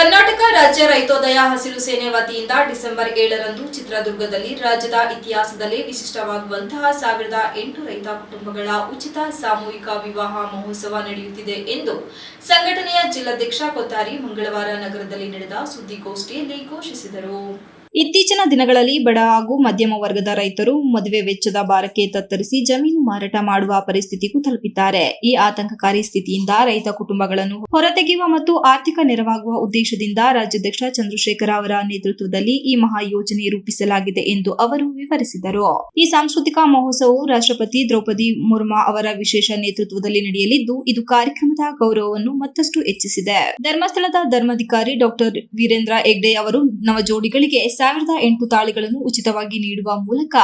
ಕರ್ನಾಟಕ ರಾಜ್ಯ ರೈತೋದಯ ಹಸಿರು ಸೇನೆ ವತಿಯಿಂದ ಡಿಸೆಂಬರ್ ಏಳರಂದು ಚಿತ್ರದುರ್ಗದಲ್ಲಿ ರಾಜ್ಯದ ಇತಿಹಾಸದಲ್ಲಿ ವಿಶಿಷ್ಟವಾಗುವಂತಹ ಸಾವಿರದ ಎಂಟು ರೈತ ಕುಟುಂಬಗಳ ಉಚಿತ ಸಾಮೂಹಿಕ ವಿವಾಹ ಮಹೋತ್ಸವ ನಡೆಯುತ್ತಿದೆ ಎಂದು ಸಂಘಟನೆಯ ಜಿಲ್ಲಾಧ್ಯಕ್ಷ ಕೊತ್ತಾರಿ ಮಂಗಳವಾರ ನಗರದಲ್ಲಿ ನಡೆದ ಸುದ್ದಿಗೋಷ್ಠಿಯಲ್ಲಿ ಘೋಷಿಸಿದರು. ಇತ್ತೀಚಿನ ದಿನಗಳಲ್ಲಿ ಬಡ ಹಾಗೂ ಮಧ್ಯಮ ವರ್ಗದ ರೈತರು ಮದುವೆ ವೆಚ್ಚದ ಭಾರಕ್ಕೆ ತತ್ತರಿಸಿ ಜಮೀನು ಮಾರಾಟ ಮಾಡುವ ಪರಿಸ್ಥಿತಿಗೂ ತಲುಪಿದ್ದಾರೆ. ಈ ಆತಂಕಕಾರಿ ಸ್ಥಿತಿಯಿಂದ ರೈತ ಕುಟುಂಬಗಳನ್ನು ಹೊರತೆಗೆಯುವ ಮತ್ತು ಆರ್ಥಿಕ ನೆರವಾಗುವ ಉದ್ದೇಶದಿಂದ ರಾಜ್ಯಾಧ್ಯಕ್ಷ ಚಂದ್ರಶೇಖರ ಅವರ ನೇತೃತ್ವದಲ್ಲಿ ಈ ಮಹಾ ಯೋಜನೆ ರೂಪಿಸಲಾಗಿದೆ ಎಂದು ಅವರು ವಿವರಿಸಿದರು. ಈ ಸಾಂಸ್ಕೃತಿಕ ಮಹೋತ್ಸವವು ರಾಷ್ಟ್ರಪತಿ ದ್ರೌಪದಿ ಮುರ್ಮಾ ಅವರ ವಿಶೇಷ ನೇತೃತ್ವದಲ್ಲಿ ನಡೆಯಲಿದ್ದು, ಇದು ಕಾರ್ಯಕ್ರಮದ ಗೌರವವನ್ನು ಮತ್ತಷ್ಟು ಹೆಚ್ಚಿಸಿದೆ. ಧರ್ಮಸ್ಥಳದ ಧರ್ಮಾಧಿಕಾರಿ ಡಾಕ್ಟರ್ ವೀರೇಂದ್ರ ಹೆಗ್ಡೆ ಅವರು ನವಜೋಡಿಗಳಿಗೆ ಸಾವಿರದ ಎಂಟು ತಾಳಿಗಳನ್ನು ಉಚಿತವಾಗಿ ನೀಡುವ ಮೂಲಕ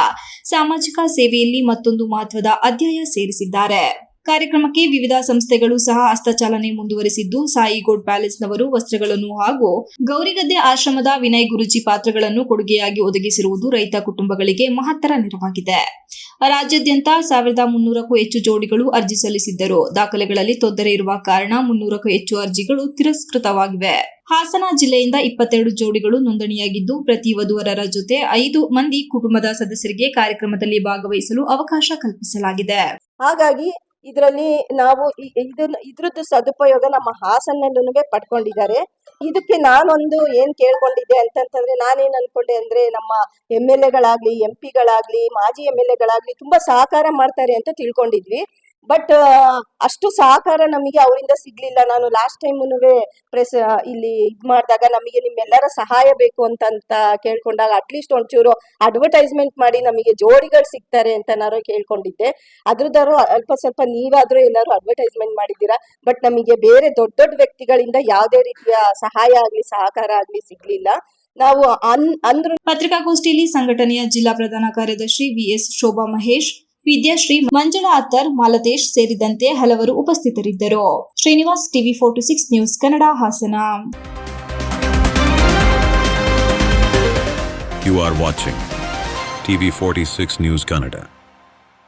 ಸಾಮಾಜಿಕ ಸೇವೆಯಲ್ಲಿ ಮತ್ತೊಂದು ಮಹತ್ವದ ಅಧ್ಯಾಯ ಸೇರಿಸಿದ್ದಾರೆ. ಕಾರ್ಯಕ್ರಮಕ್ಕೆ ವಿವಿಧ ಸಂಸ್ಥೆಗಳು ಸಹ ಹಸ್ತಚಾಲನೆ ಮುಂದುವರೆಸಿದ್ದು, ಸಾಯಿಗೋಡ್ ಪ್ಯಾಲೇಸ್ನವರು ವಸ್ತ್ರಗಳನ್ನು ಹಾಗೂ ಗೌರಿಗದ್ದೆ ಆಶ್ರಮದ ವಿನಯ್ ಗುರುಜಿ ಪಾತ್ರಗಳನ್ನು ಕೊಡುಗೆಯಾಗಿ ಒದಗಿಸಿರುವುದು ರೈತ ಕುಟುಂಬಗಳಿಗೆ ಮಹತ್ತರ ನೆರವಾಗಿದೆ. ರಾಜ್ಯಾದ್ಯಂತ ಸಾವಿರದ ಮುನ್ನೂರಕ್ಕೂ ಹೆಚ್ಚು ಜೋಡಿಗಳು ಅರ್ಜಿ ಸಲ್ಲಿಸಿದ್ದರು. ದಾಖಲೆಗಳಲ್ಲಿ ತೊಂದರೆ ಇರುವ ಕಾರಣ ಮುನ್ನೂರಕ್ಕೂ ಹೆಚ್ಚು ಅರ್ಜಿಗಳು ತಿರಸ್ಕೃತವಾಗಿವೆ. ಹಾಸನ ಜಿಲ್ಲೆಯಿಂದ ಇಪ್ಪತ್ತೆರಡು ಜೋಡಿಗಳು ನೋಂದಣಿಯಾಗಿದ್ದು, ಪ್ರತಿ ವಧುವರರ ಜೊತೆ ಐದು ಮಂದಿ ಕುಟುಂಬದ ಸದಸ್ಯರಿಗೆ ಕಾರ್ಯಕ್ರಮದಲ್ಲಿ ಭಾಗವಹಿಸಲು ಅವಕಾಶ ಕಲ್ಪಿಸಲಾಗಿದೆ. ಹಾಗಾಗಿ ಇದರಲ್ಲಿ ನಾವು ಇದನ್ನ, ಇದ್ರದ್ದು ಸದುಪಯೋಗ ನಮ್ಮ ಹಾಸನಲ್ಲೂ ಪಡ್ಕೊಂಡಿದ್ದಾರೆ. ಇದಕ್ಕೆ ನಾನೊಂದು ಏನ್ ಕೇಳ್ಕೊಂಡಿದ್ದೆ ಅಂತಂತಂದ್ರೆ ನಾನೇನ್ ಅನ್ಕೊಂಡೆ ಅಂದ್ರೆ ನಮ್ಮ ಎಂ ಎಲ್ ಎಗಳಾಗ್ಲಿ, ಎಂ ಪಿಗಳಾಗ್ಲಿ, ಮಾಜಿ ಎಂ ಎಲ್ ಎಗಳಾಗ್ಲಿ ತುಂಬಾ ಸಹಕಾರ ಮಾಡ್ತಾರೆ ಅಂತ ತಿಳ್ಕೊಂಡಿದ್ವಿ. ಬಟ್ ಅಷ್ಟು ಸಹಕಾರ ನಮಗೆ ಅವರಿಂದ ಸಿಗ್ಲಿಲ್ಲ. ನಾನು ಲಾಸ್ಟ್ ಟೈಮ್ನು ಪ್ರೆಸ್ ಇಲ್ಲಿ ಇದ್ ಮಾಡಿದಾಗ ನಮಗೆ ನಿಮ್ಮೆಲ್ಲರ ಸಹಾಯ ಬೇಕು ಅಂತ ಅಂತ ಕೇಳ್ಕೊಂಡಾಗ ಅಟ್ಲೀಸ್ಟ್ ಒಂಚೂರು ಅಡ್ವರ್ಟೈಸ್ಮೆಂಟ್ ಮಾಡಿ ನಮಗೆ ಜೋಡಿಗಳು ಸಿಗ್ತಾರೆ ಅಂತ ನಾನು ಕೇಳ್ಕೊಂಡಿದ್ದೆ. ಅದ್ರದ್ದಾರು ಅಲ್ಪ ಸ್ವಲ್ಪ ನೀವಾದ್ರೂ ಎಲ್ಲರೂ ಅಡ್ವರ್ಟೈಸ್ಮೆಂಟ್ ಮಾಡಿದ್ದೀರಾ? ಬಟ್ ನಮಗೆ ಬೇರೆ ದೊಡ್ಡ ದೊಡ್ಡ ವ್ಯಕ್ತಿಗಳಿಂದ ಯಾವುದೇ ರೀತಿಯ ಸಹಾಯ ಆಗ್ಲಿ, ಸಹಕಾರ ಆಗ್ಲಿ ಸಿಗ್ಲಿಲ್ಲ. ನಾವು ಅನ್, ಅಂದ್ರು ಪತ್ರಿಕಾಗೋಷ್ಠಿಯಲ್ಲಿ ಸಂಘಟನೆಯ ಜಿಲ್ಲಾ ಪ್ರಧಾನ ಕಾರ್ಯದರ್ಶಿ ವಿಎಸ್ ಶೋಭಾ ಮಹೇಶ್ ವಿದ್ಯಾಶ್ರೀ ಮಂಜುಳಾ ಅತ್ತರ್, ಮಾಲತೇಶ್ ಸೇರಿದಂತೆ ಹಲವರು ಉಪಸ್ಥಿತರಿದ್ದರು Srinivas TV forty six news Kannada Hassan You are watching TV46 News Kannada.